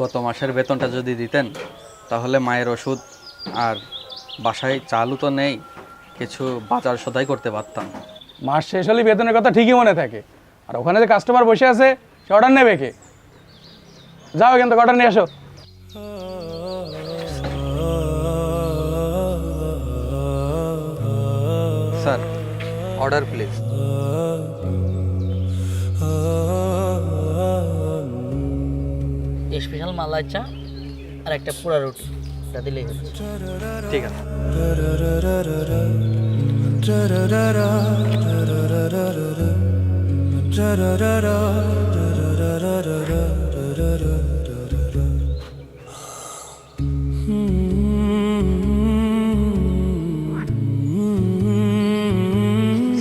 গত মাসের বেতনটা যদি দিতেন তাহলে মায়ের ওষুধ আর বাসায় চালও তো নেই কিছু বাজার সদাই করতে পারতাম। মাস শেষ হলে বেতনের কথা ঠিকই মনে থাকে। আর ওখানে যে কাস্টমার বসে আছে সে অর্ডার নেবে কে? যাও এখান থেকে অর্ডার নিয়ে আসো। স্যার অর্ডার প্লিজ মালাই চা আর একটা পুরা রুটি। এটা দিলেই হচ্ছে ঠিক আছে।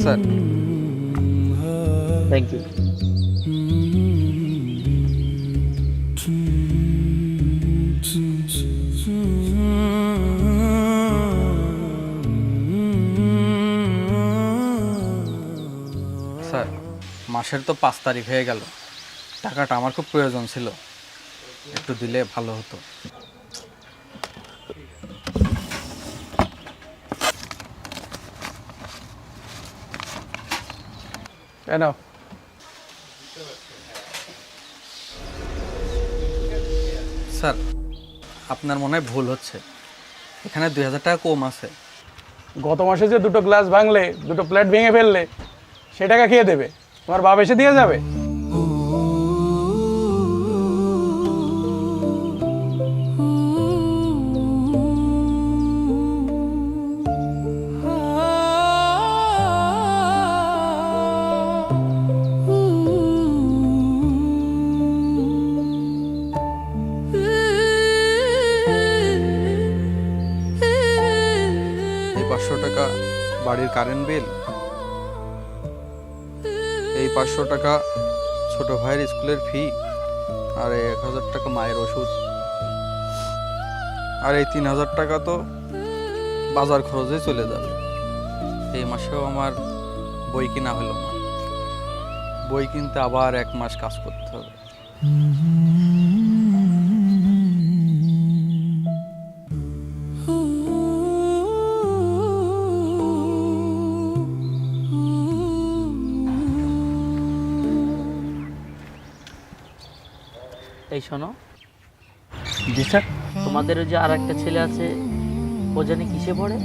স্যার। থ্যাংক ইউ মাসের তো পাঁচ তারিখ হয়ে গেল। টাকাটা আমার খুব প্রয়োজন ছিল। একটু দিলে ভালো হতো। কেন স্যার আপনার মনে হয় ভুল হচ্ছে। এখানে দুই হাজার টাকা কম আছে। গত মাসে যে দুটো গ্লাস ভাঙলে দুটো প্লেট ভেঙে ফেললে সে টাকা খেয়ে দেবে? তোমার বাপ এসে দিয়ে যাবে? পাঁচশো টাকা বাড়ির কারেন্ট বিল এই পাঁচশো টাকা ছোট ভাইয়ের স্কুলের ফি আর এই এক হাজার টাকা মায়ের ওষুধ। আর এই তিন হাজার টাকা তো বাজার খরচে চলে যাবে। এই মাসেও আমার বই কিনা হলো না। বই কিনতে আবার এক মাস কাজ করতে হবে। এই শোনো। জি স্যার। তোমাদের ওই যে আর একটা ছেলে আছে ও জানি কিসে পড়ে?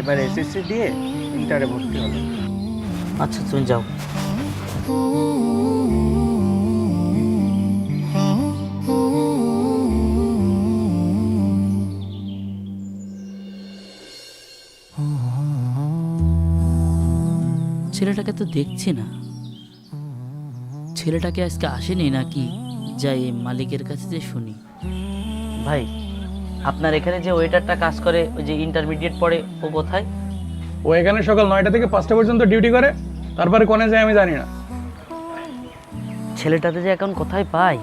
এবার এসএসসি দিয়ে ইন্টারে ভর্তি হবে। আচ্ছা তুমি যাও। ছেলেটাকে তো দেখছি না। ছেলেটাকে আজকে আসেনি নাকি? যাই মালিকের কাছে যে শুনি। ভাই আপনার এখানে যে ওয়েটারটা কাজ করে ওই যে ইন্টারমিডিয়েট পড়ে ও কোথায়? ও এখানে সকাল নয়টা থেকে পাঁচটা পর্যন্ত ডিউটি করে তারপরে কোনে যায় আমি জানি না। ছেলেটাতে যে এখন কোথায় পাই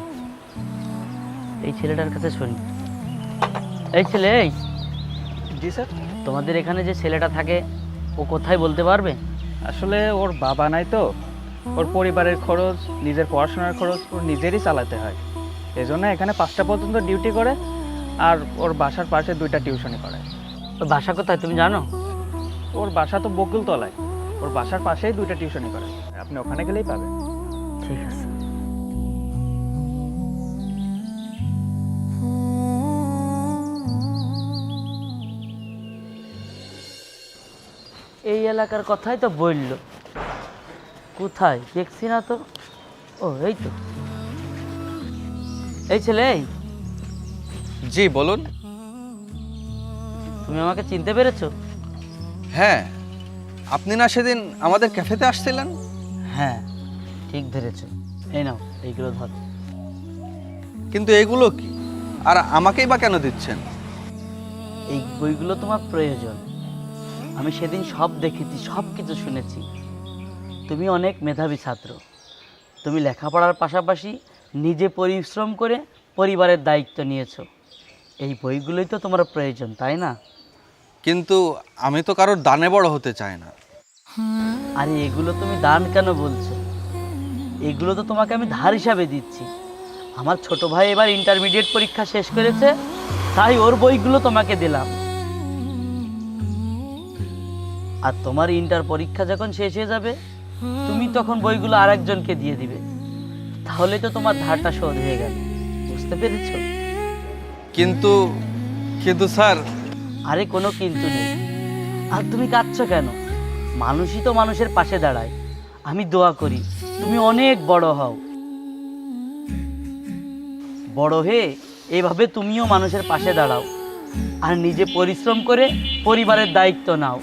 এই ছেলেটার কাছে শুনি। এই ছেলে এই। জি স্যার। তোমাদের এখানে যে ছেলেটা থাকে ও কোথায় বলতে পারবে? আসলে ওর বাবা নাই তো। ওর পরিবারের খরচ নিজের পড়াশোনার খরচ ওর নিজেরই চালাতে হয়। এই জন্য এখানে পাঁচটা পর্যন্ত ডিউটি করে আর ওর বাসার পাশে দুইটা টিউশনি করে। ওর বাসা কোথায় তুমি জানো? ওর বাসা তো বকুলতলায়। ওর বাসার পাশেই দুইটা টিউশনি করে। আপনি ওখানে গেলেই পাবেন। ঠিক আছে। এই এলাকার কথাই তো বলল। কোথায়? দেখছি না তো। ও এই তো। এই ছেলে এই। জি বলুন। তুমি আমাকে চিনতে পেরেছ? হ্যাঁ। আপনি না সেদিন আমাদের ক্যাফেতে আসছিলেন? হ্যাঁ ঠিক ধরেছো। এই নাও এইগুলো ধর। কিন্তু এগুলো কি? আর আমাকেই বা কেন দিচ্ছেন? এই বইগুলো তোমার প্রয়োজন। আমি সেদিন সব দেখেছি সব কিছু শুনেছি। তুমি অনেক মেধাবী ছাত্র। তুমি লেখাপড়ার পাশাপাশি নিজে পরিশ্রম করে পরিবারের দায়িত্ব নিয়েছো। এই বইগুলোই তো তোমার প্রয়োজন তাই না? কিন্তু আমি তো কারোর দানে বড় হতে চাই না। আরে এগুলো তুমি দান কেন বলছো? এগুলো তো তোমাকে আমি ধার হিসাবে দিচ্ছি। আমার ছোট ভাই এবার ইন্টারমিডিয়েট পরীক্ষা শেষ করেছে তাই ওর বইগুলো তোমাকে দিলাম। আর তোমার ইন্টার পরীক্ষা যখন শেষ হয়ে যাবে তুমি তখন বইগুলো আরেকজনকে দিয়ে দিবে। তাহলে তো তোমার ধারটা শোধ হয়ে গেল। বুঝতে পেরেছ? কিন্তু কিন্তু স্যার। আরে কোনো কিন্তু নেই। আর তুমি কাঁদছো কেন? মানুষই তো মানুষের পাশে দাঁড়ায়। আমি দোয়া করি তুমি অনেক বড় হও। বড় হয়ে এভাবে তুমিও মানুষের পাশে দাঁড়াও। আর নিজে পরিশ্রম করে পরিবারের দায়িত্ব নাও।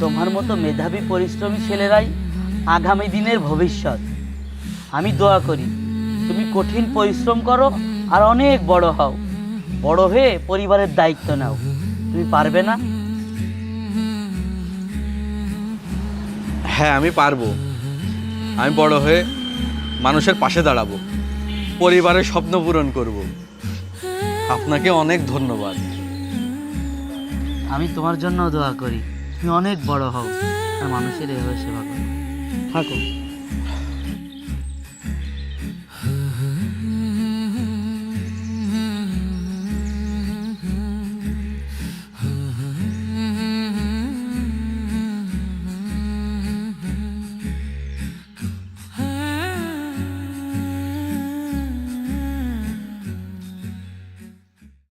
তোমার মতো মেধাবী পরিশ্রমী ছেলেরাই আগামী দিনের ভবিষ্যৎ। আমি দোয়া করি তুমি কঠিন পরিশ্রম করো আর অনেক বড় হও। বড় হয়ে পরিবারের দায়িত্ব নাও। তুমি পারবে না? হ্যাঁ আমি পারব। আমি বড় হয়ে মানুষের পাশে দাঁড়াবো। পরিবারের স্বপ্ন পূরণ করব। আপনাকে অনেক ধন্যবাদ। আমি তোমার জন্য দোয়া করি। তুমি অনেক বড় হও আর মানুষের এভাবে সেবা করো। থাকো।